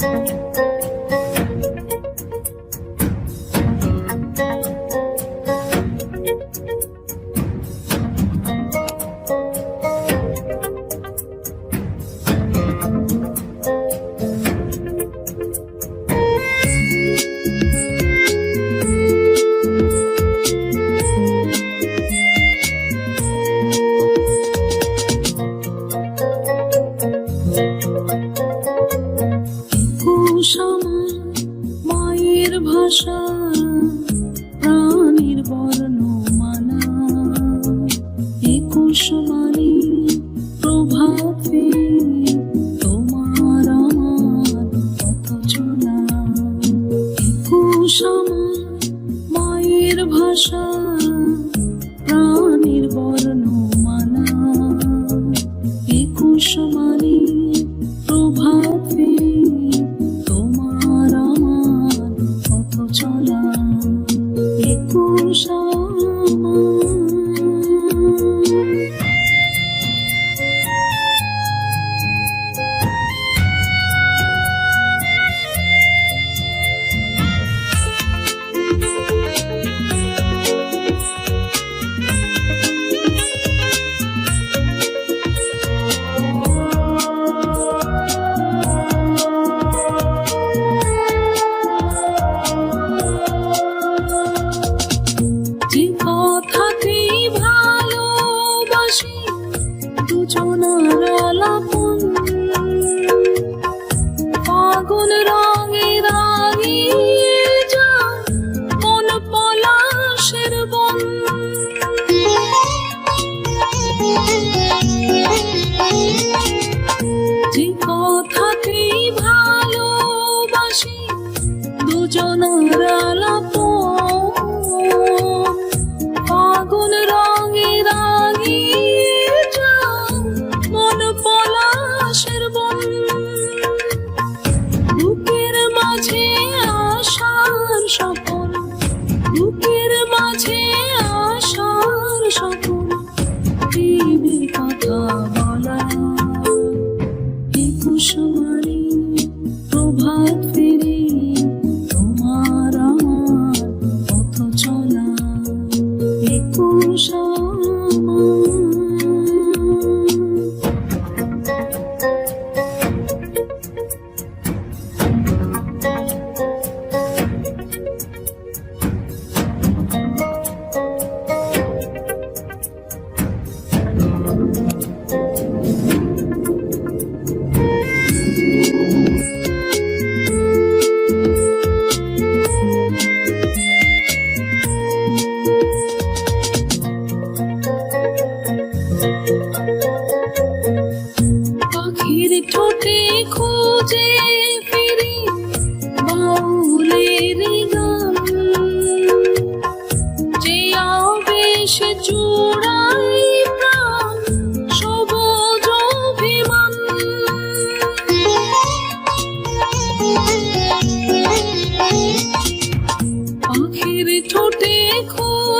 Música কোন রঙে রাঙিয়ে যায় কোন পলাশের বন। heart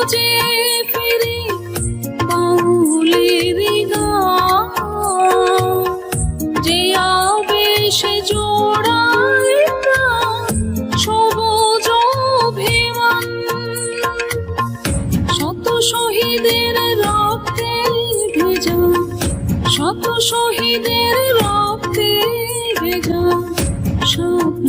খোঁজে ফিরি মৌলির যে আবেশে জোড়ায় সবুজ অভিমান। শত শহীদের রক্তে ভেজা, শত শহীদের রক্তে ভেজা স্বপ্ন